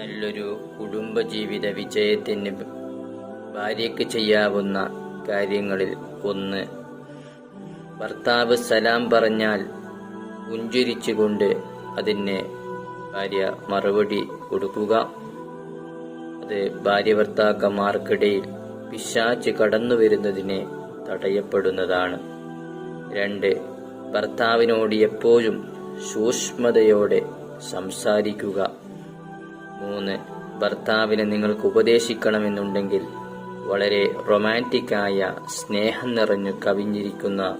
നല്ലൊരു കുടുംബജീവിത വിജയത്തിന് ഭാര്യയ്ക്ക് ചെയ്യാവുന്ന കാര്യങ്ങളിൽ ഒന്ന്. ഭർത്താവ് സലാം പറഞ്ഞാൽ പുഞ്ചിരിച്ചുകൊണ്ട് അതിന് ഭാര്യ മറുപടി കൊടുക്കുക. അത് ഭാര്യ ഭർത്താക്കന്മാർക്കിടയിൽ പിശാച്ച് കടന്നു വരുന്നതിനെ തടയപ്പെടുന്നതാണ്. രണ്ട് ഭർത്താവിനോട് എപ്പോഴും സൂക്ഷ്മതയോടെ സംസാരിക്കുക. മൂന്ന്. ഭർത്താവിനെ നിങ്ങൾക്ക് ഉപദേശിക്കണമെന്നുണ്ടെങ്കിൽ വളരെ റൊമാന്റിക്കായ സ്നേഹം നിറഞ്ഞു കവിഞ്ഞിരിക്കുന്ന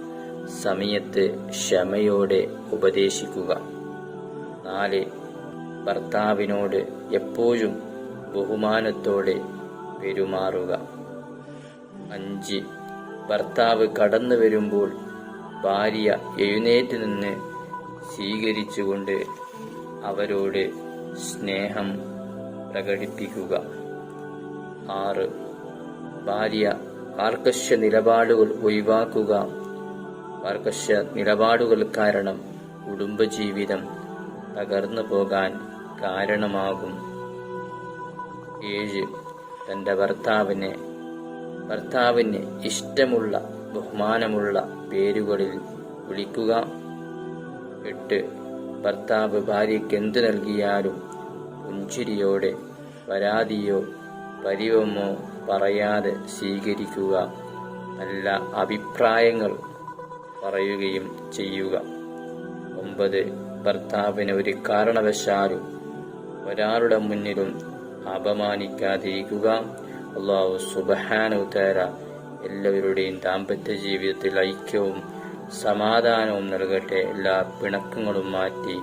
സമയത്ത് ക്ഷമയോടെ ഉപദേശിക്കുക. നാല്. ഭർത്താവിനോട് എപ്പോഴും ബഹുമാനത്തോടെ പെരുമാറുക. അഞ്ച്. ഭർത്താവ് കടന്നു വരുമ്പോൾ ഭാര്യ എഴുന്നേറ്റ് നിന്ന് സ്വീകരിച്ചുകൊണ്ട് അവരോട് സ്നേഹം പ്രകടിപ്പിക്കുക. ആറ്. ഭാര്യ കാർക്കശ്യ നിലപാടുകൾ ഒഴിവാക്കുക. കാർക്കശ്യ നിലപാടുകൾ കാരണം കുടുംബജീവിതം തകർന്നു പോകാൻ കാരണമാകും. ഏഴ്. തന്റെ ഭർത്താവിനെ ഭർത്താവിന് ഇഷ്ടമുള്ള ബഹുമാനമുള്ള പേരുകളിൽ വിളിക്കുക. എട്ട്. ഭർത്താവ് ഭാര്യയ്ക്ക് എന്തു നൽകിയാലും പുഞ്ചിരിയോടെ പരാതിയോ പരിവമോ പറയാതെ സ്വീകരിക്കുക. നല്ല അഭിപ്രായങ്ങൾ പറയുകയും ചെയ്യുക. ഒമ്പത്. ഭർത്താവിന് ഒരു കാരണവശാലും ഒരാളുടെ മുന്നിലും അപമാനിക്കാതിരിക്കുക. അള്ളാഹു സുബഹാനുതേര എല്ലാവരുടെയും ദാമ്പത്യ ജീവിതത്തിൽ ഐക്യവും സമാധാനവും നൽകട്ടെ. എല്ലാ പിണക്കങ്ങളും മാറ്റി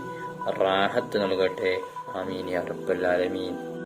റാഹത്ത് നൽകട്ടെ. আমিন ইয়া রব্বুল আলমিন।